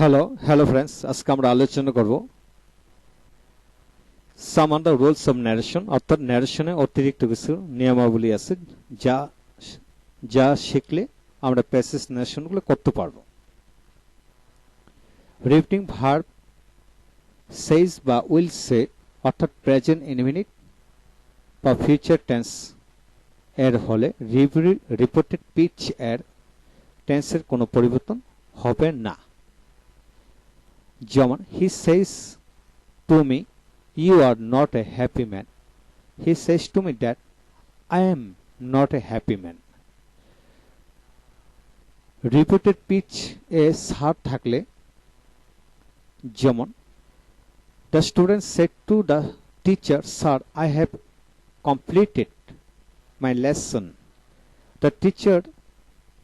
Hello hello friends আজকে আমরা আলোচনা করব some under rules of narration অর্থাৎ ন্যারেশনে অতিরিক্ত কিছু নিয়মাবলী আছে যা যা শিখলে আমরা প্যাসেজ ন্যারেশনগুলো করতে পারব। রিপিটিং ভার্ব সেইজ বা উইল সে অর্থাৎ প্রেজেন্ট ইনমিনিট বা ফিউচার টেন্স এর হলে রিপোর্টেড পিচ এর টেন্সের কোনো পরিবর্তন হবে না। যেমন he says to me you are not a happy man he says to me that I am not a happy man repeated speech a sir থাকলে যেমন the student said to the teacher sir I have completed my lesson. The teacher,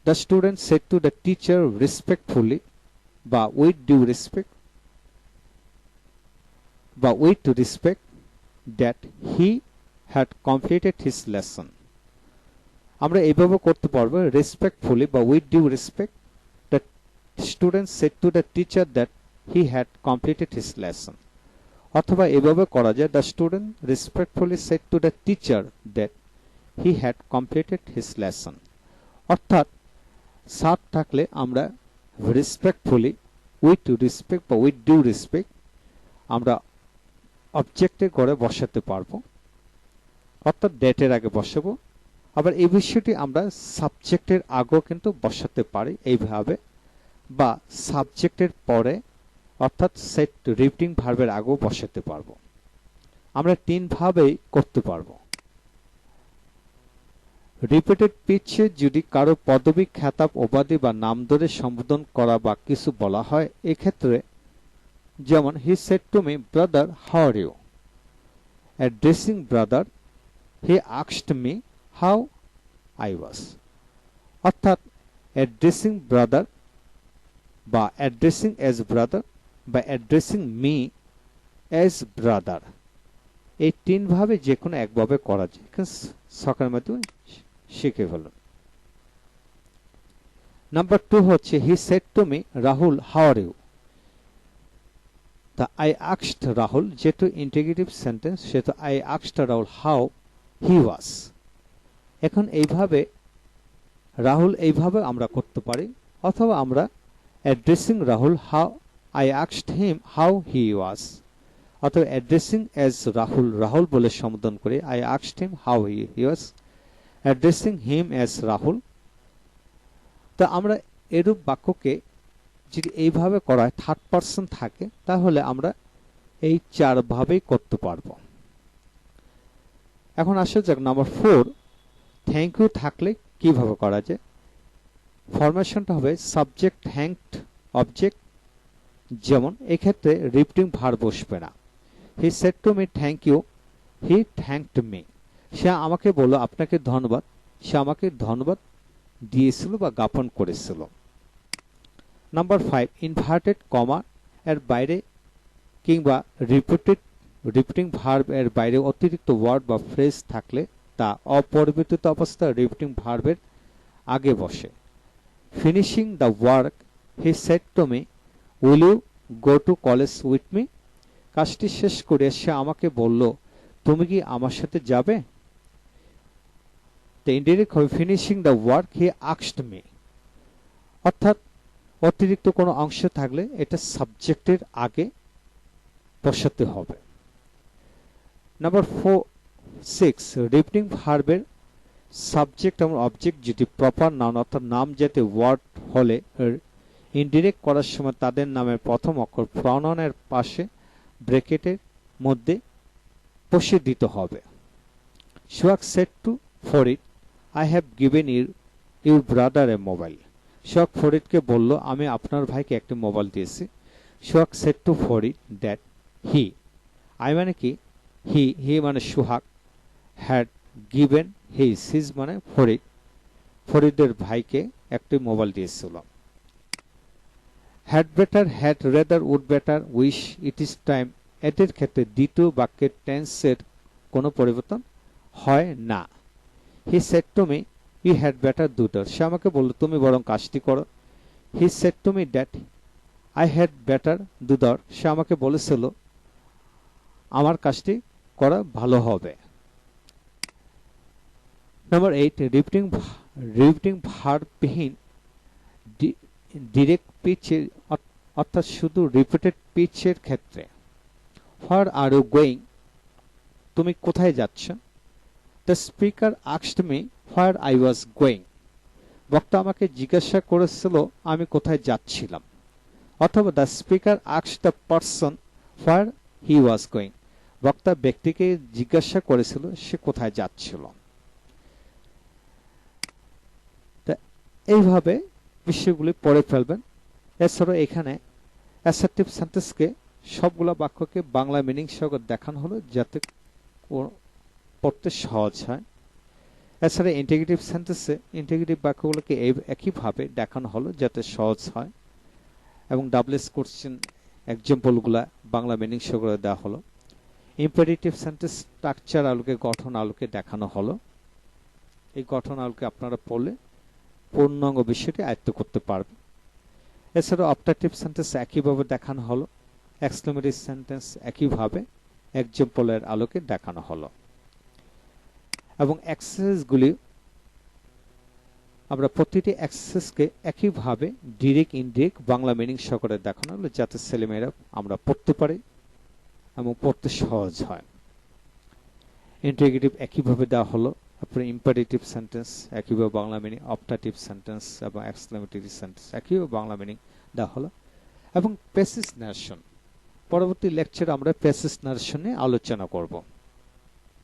the student said to the teacher respectfully, but with due respect, but to respect that he had completed his lesson. আমরা এইভাবে করতে পারব respectfully বা with due respect the student said to the teacher that he had completed his lesson অথবা এভাবে করা যায় the student respectfully said to the teacher that he had completed his lesson অর্থাৎ সাত থাকলে আমরা রেসপেক্টফুলি উইথ রেসপেক্ট বা with due respect আমরা অবজেক্টে করে বসাতে পারব। অর্থাৎ ডেটের আগে বসাবো। আবার এই বিষয়টি আমরা সাবজেক্টের আগেও কিন্তু বসাতে পারি এইভাবে। বা সাবজেক্টের পরে, অর্থাৎ সেট রিপিটিং ভার্বের আগেও বসাতে পারব। আমরা তিনভাবেই করতে পারব। রিপিটেড পিচ্ছে যদি কারও পদবি খ্যাতাব উপাধি বা নাম ধরে সম্বোধন করা বা কিছু বলা হয়, এক্ষেত্রে যেমন he said to me brother how are you addressing brother he আক্সড me how I was অর্থাৎ অ্যাড্রেসিং ব্রাদার বা অ্যাড্রেসিং এজ ব্রাদার বা অ্যাড্রেসিং মি অ্যাজ ব্রাদার এই তিনভাবে যে কোনো একভাবে করা যায়। সকালের মাধ্যমে শিখে ফেলুন। নাম্বার টু হচ্ছে he said to me Rahul how are you তা আই আক্সড রাহুল যেহেতু ইন্টিগ্রেটিভ সেন্টেন্স সেহেতু আই আক্সড রাহুল হাউ হি ওয়াজ এখন এইভাবে রাহুল এইভাবে আমরা করতে পারি, অথবা আমরা addressing Rahul how I asked him how he was. অথবা অ্যাড্রেসিং এজ রাহুল রাহুল বলে সম্বোধন করে I আক্সড him how he he was addressing him as Rahul তা আমরা এরূপ বাক্যকে যদি এইভাবে করা হয় থার্ড পার্সন থাকে, তাহলে আমরা এই চার ভাবেই করতে পারব। এখন আসা যাক নাম্বার ফোর থ্যাংক ইউ থাকলে কীভাবে করা যায়? ফরমেশনটা হবে সাবজেক্ট থ্যাঙ্কড অবজেক্ট যেমন এক্ষেত্রে রিপিটিং ভার বসবে না। He said to me thank you he thanked me সে আমাকে বলল, আপনাকে ধন্যবাদ। সে আমাকে ধন্যবাদ দিয়েছিল বা জ্ঞাপন করেছিল। নাম্বার ফাইভ ইনভার্টেড কমা এর বাইরে কিংবা রিপিটেড রিপিটিং ভার্ব এর বাইরে অতিরিক্ত ওয়ার্ড বা ফ্রেজ থাকলে তা অপরিবর্তিত অবস্থা রিপিটিং ভার্বের আগে বসে। Finishing the work he said to me will you go to college with me কাজটি শেষ করে সে আমাকে বলল, তুমি কি আমার সাথে যাবে? ইনডিরেক্ট হবে ফিনিশিং দ্য ওয়ার্ক হি আক্সড মি অর্থাৎ অতিরিক্ত কোনো অংশ থাকলে এটা সাবজেক্টের আগে বসাতে হবে। নাম্বার ফোর সিক্স রিপিটিং ভার্বের সাবজেক্ট এবং অবজেক্ট যদি প্রপার নাম অর্থাৎ নাম যাতে ওয়ার্ড হলে ইনডিরেক্ট করার সময় তাদের নামের প্রথম অক্ষর প্রণনের পাশে ব্রেকেটের মধ্যে বসিয়ে দিতে হবে। Sohag said to Farid I have given you your brother a mobile Sohag ফরিদকে বলল, আমি আপনার ভাইকে একটি মোবাইল দিয়েছি। Sohag said to Farid that he, I মানে কি? হি হি মানে Sohag, had given his his মানে ফরিদ। ফরিদের ভাইকে একটি মোবাইল দিয়েছিল। Had better, had rather would better, wish it is time. এদের ক্ষেত্রে দ্বিতীয় বাক্যের টেন্সের কোনো পরিবর্তন হয় না। হি said to me you had better do that সে আমাকে বলল, তুমি বরং কাজটি করো। He said to me that I had better do that সে আমাকে বলেছিল, আমার কাজটি করা ভালো হবে। নাম্বার এইট রিপিটিং রিপিটিং ভার্ববিহীন ডিরেক্ট পিচের অর্থাৎ শুধু রিপিটেড পিচের ক্ষেত্রে। হোয়ার আর ইউ গোয়িং তুমি কোথায় যাচ্ছ? The speaker আক্সড me where I was going. বক্তা আমাকে জিজ্ঞাসা করেছিল, আমি কোথায় যাচ্ছিলাম। অথবা the speaker আক্স the person where he was going. বক্তা ব্যক্তিকে জিজ্ঞাসা করেছিল, সে কোথায় যাচ্ছিল। এইভাবে বিষয়গুলি পড়ে ফেলবেন। এছাড়াও এখানে অ্যাসার্টিভ সেন্টেন্সকে, সবগুলো বাক্যকে বাংলা মিনিং সহ দেখানো হলো যাতে পড়তে সহজ হয়। এছাড়া ইন্টিগ্রেটিভ সেন্টেন্সে ইন্টিগ্রেটিভ বাক্যগুলোকে একইভাবে দেখানো হলো যাতে সহজ হয়। এবং ডাবলেস কোশ্চেন এক্সাম্পলগুলা বাংলা মিনিং সহ দেওয়া হলো। ইম্পারেটিভ সেন্টেন্স স্ট্রাকচার আলোকে, গঠন আলোকে দেখানো হলো। এই গঠন আলোকে আপনারা পড়লে পূর্ণাঙ্গ বিষয়টি আয়ত্ত করতে পারবে এছাড়া অপটাটিভ সেন্টেন্স একইভাবে দেখানো হলো। এক্সক্লেমেটিভ সেন্টেন্স একইভাবে এক্সাম্পলের আলোকে দেখানো হলো। এবং অ্যাক্সেসগুলি আমরা প্রতিটি অ্যাক্সেসকে একইভাবে ডিরেক্ট ইনডিরেক্ট বাংলা মিনিং সহকারে দেখানো হলো যাতে ছেলেমেয়েরা আমরা পড়তে পারি এবং পড়তে সহজ হয়। ইন্টিগ্রেটিভ একইভাবে দেওয়া হলো, তারপরে ইম্পারেটিভ সেন্টেন্স একইভাবে বাংলা মিনিং অপটাটিভ সেন্টেন্স এবং এক্সক্লেমেটরি সেন্টেন্স একইভাবে বাংলা মিনিং দেওয়া হলো। এবং প্যাসিস নারেশন পরবর্তী লেকচারে আমরা নারেশন নিয়ে আলোচনা করব।